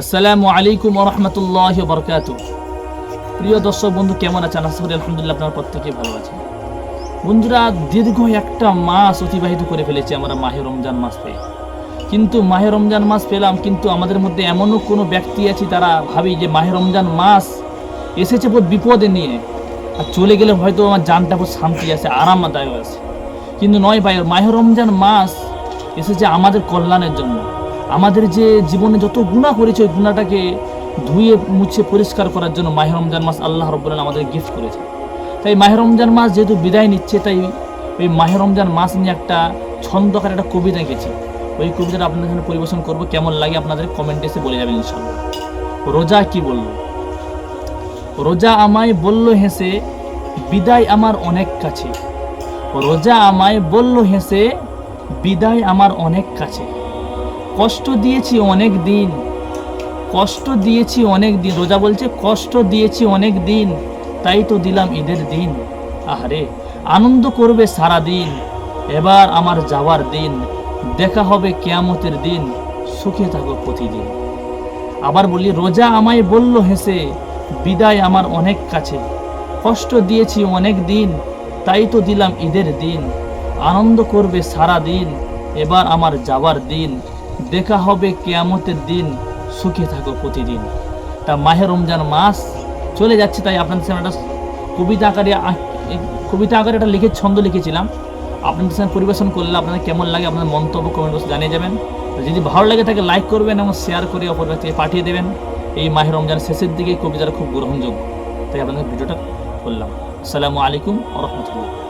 আসসালামু আলাইকুম বরকাত প্রিয় দর্শক বন্ধু, কেমন আছেন? আলহামদুলিল্লাহ আপনার প্রত্যেকে ভালো আছেন। বন্ধুরা, দীর্ঘ একটা মাস অতিবাহিত করে ফেলেছি আমরা মাহে রমজান মাস পেয়ে কিন্তু মাহে রমজান মাস পেলাম, কিন্তু আমাদের মধ্যে এমনও কোনো ব্যক্তি আছে তারা ভাবি যে মাহে রমজান মাস এসেছে বহুত বিপদে নিয়ে, আর চলে গেলে হয়তো আমার জানটা বহুত শান্তি আছে, আরামদায়ক আছে। কিন্তু নয় ভাই, মাহে রমজান মাস এসেছে আমাদের কল্যাণের জন্য। আমাদের যে জীবনে যত গুণা করেছে, ওই গুণাটাকে ধুয়ে, মুছে, পরিষ্কার করার জন্য মাহে রমজান মাস আল্লাহ রব্বুল্লাহ আমাদের গিফট করেছে। তাই মাহে রমজান মাস যেহেতু বিদায় নিচ্ছে, তাই ওই মাহে রমজান মাস নিয়ে একটা ছন্দকার একটা কবিতা গেছি ওই কবিতাটা আপনাদের সামনে পরিবেশন করব, কেমন লাগে আপনাদের কমেন্টে এসে বলে যাবেন ইনশাল্লাহ রোজা কি বলল? রোজা আমায় বলল হেসে, বিদায় আমার অনেক কাছে। রোজা আমায় বলল হেসে, বিদায় আমার অনেক কাছে। কষ্ট দিয়েছি অনেক দিন। কষ্ট দিয়েছি অনেক দিন। রোজা বলছে, কষ্ট দিয়েছি অনেক দিন। তাই তো দিলাম ঈদের দিন। আহারে, আনন্দ করবে সারা দিন এবার আমার যাওয়ার দিন। দেখা হবে কেয়ামতের দিন। সুখে থাকো প্রতিদিন। আবার বলি, রোজা আমায় বলল হেসে, বিদায় আমার অনেক কাছে। কষ্ট দিয়েছি অনেক দিন, তাই তো দিলাম ঈদের দিন। আনন্দ করবে সারা দিন এবার আমার যাওয়ার দিন। দেখা হবে কেয়ামতের দিন, সুখে থাকো প্রতিদিন। তা মাহে রমজান মাস চলে যাচ্ছে, তাই আপনাদের সামনে একটা কবিতা আকারে কবিতা আকারে একটা লিখে ছন্দ লিখেছিলাম। আপনাদের সামনে পরিবেশন করলে আপনাদের কেমন লাগে, আপনাদের মন্তব্য কমেন্ট বক্সে জানিয়ে যাবেন। যদি ভালো লাগে তাকে লাইক করবেন এবং শেয়ার করে অপর ব্যক্তিকে পাঠিয়ে দেবেন। এই মাহে রমজান শেষের দিকে কবিতাটা খুব গ্রহণযোগ্য। তাই আপনাদের ভিডিওটা করলাম। আসসালামু আলাইকুম রহমতুল্লাহ।